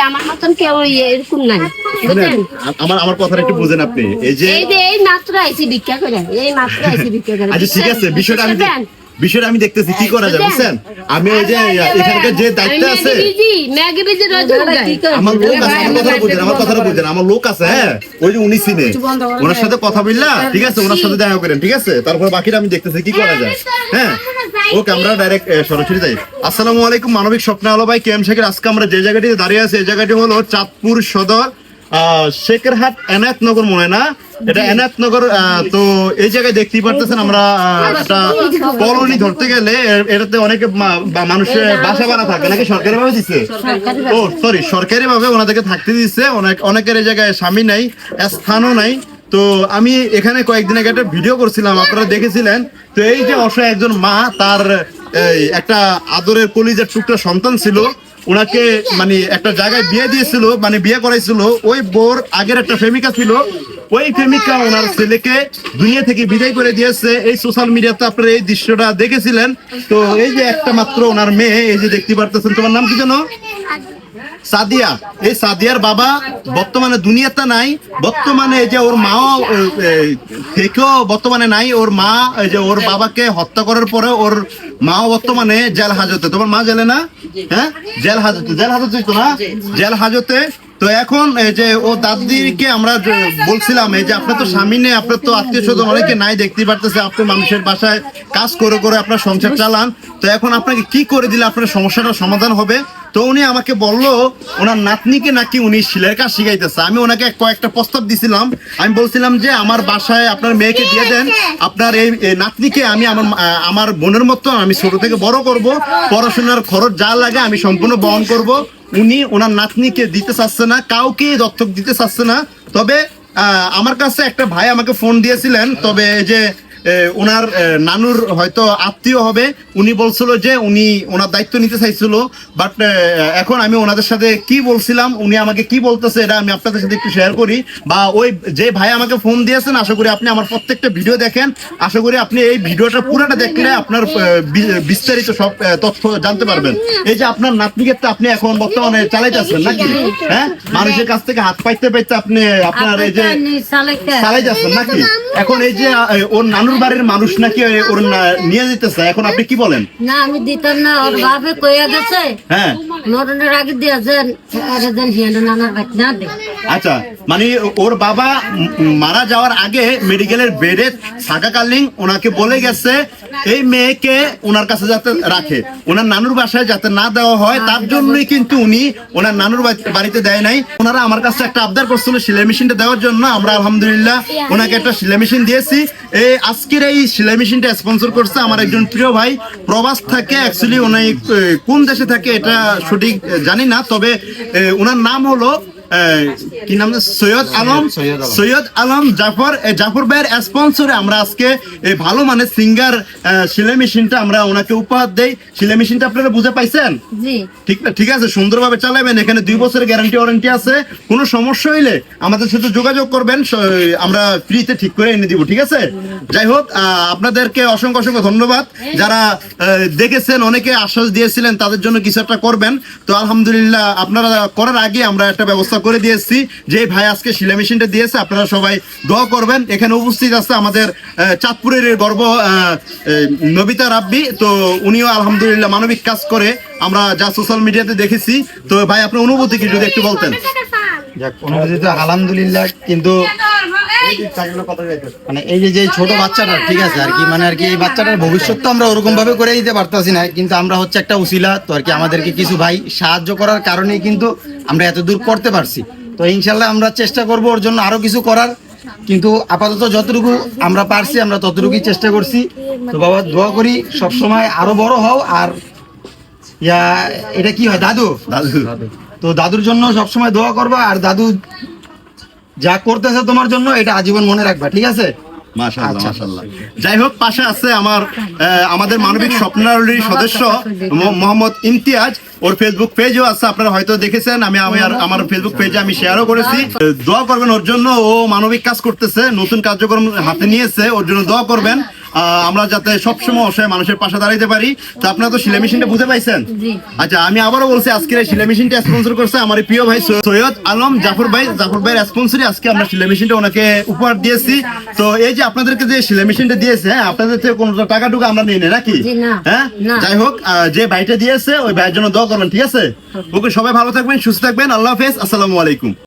আমার মতন কেউ এরকম নাই শুনেন বুঝলেন আ- আমার আমার কথাটা একটু বুঝেন আপনি। এই যে এই যে এই মাত্র আইসি ভিক্ষা করে এই মাত্র আইসি ভিক্ষা করে। আচ্ছা ঠিক আছে বিষয়টা আমি বিষয়টা আমি দেখতেছি কি করা যায় বুঝছেন? আমি ওই যে এখানকার যে দায়িত্ব আছে। আমার লোক আছে আমার কথাটা বুঝেন আমার কথাটা বুঝেন। আমার লোক আছে হ্যাঁ? ওই যে উনি চিনে। ওনার সাথে কথা বললা ঠিক আছে? ওনার সাথে দেখা করেন ঠিক আছে? তারপর বাকিটা আমি দেখতেছি কি করা যায়? হ্যাঁ? ওকে আমরা ডাইরেক্ট সরাসরি যাই। আসসালামু আলাইকুম মানবিক স্বপ্ন আলো ভাই কেএম শেখের? আজকে আমরা যে জায়গাটিতে দাঁড়িয়ে আছি এই জায়গাটি হলো চাঁদপুর সদর শেখেরহাট এনায়তনগর মনে না? এটা এনায়তনগর তো এই জায়গায় দেখতেই পারতেছেন আমরা একটা কলোনি ধরতে গেলে এটাতে অনেকে মানুষের বাসা বানা থাকে নাকি সরকারি ভাবে দিচ্ছে ও সরি সরকারি ভাবে ওনাদেরকে থাকতে দিচ্ছে অনেক অনেকের এই জায়গায় স্বামী নাই স্থানও নাই তো আমি এখানে কয়েকদিন আগে একটা ভিডিও করছিলাম, আপনারা দেখেছিলেন? তো এই যে অসহায় একজন মা, তার একটা আদরের কলিজার টুকরা সন্তান ছিল। ওনাকে মানে একটা জায়গায় বিয়ে দিয়েছিল মানে বিয়ে করাইছিল। ওই বোর আগের একটা প্রেমিকা ছিল। ওই প্রেমিকা ওনার ছেলেকে দুনিয়া থেকে বিদায় করে দিয়েছে। এই সোশ্যাল মিডিয়াতে আপনারা এই দৃশ্যটা দেখেছিলেন। তো এই যে একটা মাত্র ওনার মেয়ে, এই যে দেখতে পারতেছেন, তোমার নাম কি জানো সাদিয়া। এই সাদিয়ার বাবা বর্তমানে দুনিয়াতে নাই বর্তমানে এই যে ওর মাও থেকেও বর্তমানে নাই ওর মা এই যে ওর বাবাকে হত্যা করার পরে ওর মাও বর্তমানে জেল হাজতে। তোমার মা জেলে না? হ্যাঁ? জেল হাজতে। জেল হাজতে তো না? জেল হাজতে। তো এখন এই যে ও দাদিকে আমরা বলছিলাম এই যে আপনার তো স্বামী নেই আপনার তো আত্মীয় স্বজন অনেকে নাই দেখতে পারতেছে আপনি মানুষের বাসায় কাজ করে করে আপনার সংসার চালান। তো এখন আপনাকে কি করে দিলে আপনার সমস্যাটার সমাধান হবে? তো উনি আমাকে বলল, ওনার নাতনিকে নাকি উনি শিলের কাজ শিখাইতেছে। আমি ওনাকে কয়েকটা প্রস্তাব দিছিলাম। আমি বলছিলাম যে, আমার বাসায় আপনার মেয়েকে দিয়ে দেন। আপনার এই নাতনিকে আমি আমার আমার বোনের মতো আমি ছোট থেকে বড় করব। পড়াশোনার খরচ যা লাগে আমি সম্পূর্ণ বহন করব। উনি ওনার নাতনিকে দিতে চাচ্ছে না, কাউকে দত্তক দিতে চাচ্ছে না। তবে আমার কাছে একটা ভাই আমাকে ফোন দিয়েছিলেন। তবে যে ওনার নানুর হয়তো আত্মীয় হবে। উনি বলছিল যে উনি ওনার দায়িত্ব নিতে চাইছিল বাট এখন আমি ওনাদের সাথে কি বলছিলাম উনি আমাকে কি বলতেছে এটা আমি আপনাদের সাথে একটু শেয়ার করি। বা ওই যে ভাই আমাকে ফোন দিয়েছেন আশা করি আপনি আমার প্রত্যেকটা ভিডিও দেখেন। আশা করি আপনি এই ভিডিওটা পুরোটা দেখলে আপনার বিস্তারিত সব তথ্য জানতে পারবেন। এই যে আপনার নাতনিকে আপনি এখন বর্তমানে চালাইতেছেন নাকি? হ্যাঁ? মানুষের কাছ থেকে হাত পাইতে পাইতে আপনি আপনার এই যে চালাই যাচ্ছেন নাকি? এখন এই যে ওর ওর নানুর বাড়ির মানুষ নাকি ওর নিয়ে যেতেছে? এখন আপনি কি বলেন? না আমি দিতাম না ওর বাপে কইয়া গেছে হ্যাঁ। মরণের আগে দিয়েছেন আর নানার বাচ্চা আচ্ছা মানে ওর বাবা মারা যাওয়ার আগে মেডিকেলের বেডে থাকাকালীন ওনাকে বলে গেছে, এই মেয়েকে ওনার কাছে যাতে রাখে। ওনার নানুর বাসায় যাতে না দেওয়া হয়, তার জন্যই কিন্তু উনি ওনার নানুর বাড়িতে দেয় নাই। ওনারা আমার কাছে একটা আবদার করছিল সেলাই মেশিনটা দেওয়ার জন্য। আমরা আলহামদুলিল্লাহ ওনাকে একটা সেলাই মেশিন দিয়েছি। এই আজকের এই সেলাই মেশিনটা স্পন্সর করছে আমার একজন প্রিয় ভাই। প্রবাস থাকে অ্যাকচুয়ালি উনি কোন দেশে থাকে এটা সঠিক জানি না, তবে ওনার নাম হলো কি নাম সৈয়দ আলম? সৈয়দ আলম। জাফর জাফর ভাইয়ের স্পন্সরে আমরা আজকে এই ভালো মানের সিঙ্গার সেলাই মেশিনটা আমরা ওনাকে উপহার দেই। সেলাই মেশিনটা আপনারা বুঝে পাইছেন? জি। ঠিক ঠিক আছে সুন্দরভাবে চালাবেন। এখানে দুই বছরের গ্যারান্টি ওয়ারেন্টি আছে। কোনো সমস্যা হইলে আমাদের সাথে যোগাযোগ করবেন। আমরা ফ্রিতে ঠিক করে এনে দিব ঠিক আছে? যাই হোক আহ, আপনাদেরকে অসংখ্য অসংখ্য ধন্যবাদ। যারা আহ, দেখেছেন অনেকে আশ্বাস দিয়েছিলেন তাদের জন্য কিছু একটা করবেন। তো আলহামদুলিল্লাহ আপনারা করার আগে আমরা একটা ব্যবস্থা করে দিয়েছি যে ভাই আজকে শিলা মেশিনটা দিয়েছে আপনারা সবাই দোয়া করবেন। এখানে উপস্থিত আছে আমাদের আহ, চাঁদপুরের গর্ব আহ, নবিতা রাব্বি। তো উনিও আলহামদুলিল্লাহ মানবিক কাজ করে আমরা যা সোশ্যাল মিডিয়াতে দেখেছি। তো ভাই আপনার অনুভূতি কি যদি একটু বলতেন? যাক অনুভূতি তো আলহামদুলিল্লাহ কিন্তু মানে এই যে যে ছোট বাচ্চাটা ঠিক আছে আর কি মানে আর কি এই বাচ্চাটার ভবিষ্যৎ তো আমরা ওরকম ভাবে করে দিতে পারতাছি না কিন্তু আমরা হচ্ছে একটা উসিলা তো আর কি আমাদেরকে কিছু ভাই সাহায্য করার কারণেই কিন্তু আমরা এত দূর করতে পারছি। তো ইনশাল্লাহ আমরা চেষ্টা করব ওর জন্য আরও কিছু করার কিন্তু আপাতত যতটুকু আমরা পারছি আমরা ততটুকুই চেষ্টা করছি। তো বাবা দোয়া করি সব সময় আরও বড় হও আর ইয়া এটা কি হয় দাদু? দাদু। তো দাদুর জন্য সবসময় দোয়া করবা আর দাদু যা করতেছে তোমার জন্য এটা আজীবন মনে রাখবা ঠিক আছে? মাশাআল্লাহ মাশাআল্লাহ। যাই হোক পাশে আছে আমার আমাদের মানবিক স্বপ্নারলীর সদস্য মোহাম্মদ ইমতিয়াজ। ওর ফেসবুক পেজও আছে আপনারা হয়তো দেখেছেন। আমি আমি আর আমার ফেসবুক পেজে আমি শেয়ারও করেছি। দোয়া করবেন ওর জন্য। ও মানবিক কাজ করতেছে নতুন কার্যক্রম হাতে নিয়েছে ওর জন্য দোয়া করবেন। আমরা যাতে সবসময় অসহায় মানুষের পাশে দাঁড়াইতে পারি তো আপনারা তো সিলাই মেশিনটা বুঝে পাইছেন? আচ্ছা আমি আবারও বলছি আজকে এই সিলাই মেশিনটা স্পন্সর করছে আমার প্রিয় ভাই সৈয়দ আলম জাফর ভাই। জাফর ভাইয়ের স্পন্সরে আজকে আমরা সিলাই মেশিনটা ওনাকে উপহার দিয়েছি। তো এই যে আপনাদেরকে যে সিলাই মেশিনটা দিয়েছে হ্যাঁ আপনাদের থেকে কোনো টাকা টুকু আমরা নিয়ে নেই নাকি? হ্যাঁ? যাই হোক যে ভাইটা দিয়েছে ওই ভাইয়ের জন্য দোয়া করবেন ঠিক আছে? ওকে সবাই ভালো থাকবেন সুস্থ থাকবেন আল্লাহ হাফেজ আসসালামু আলাইকুম।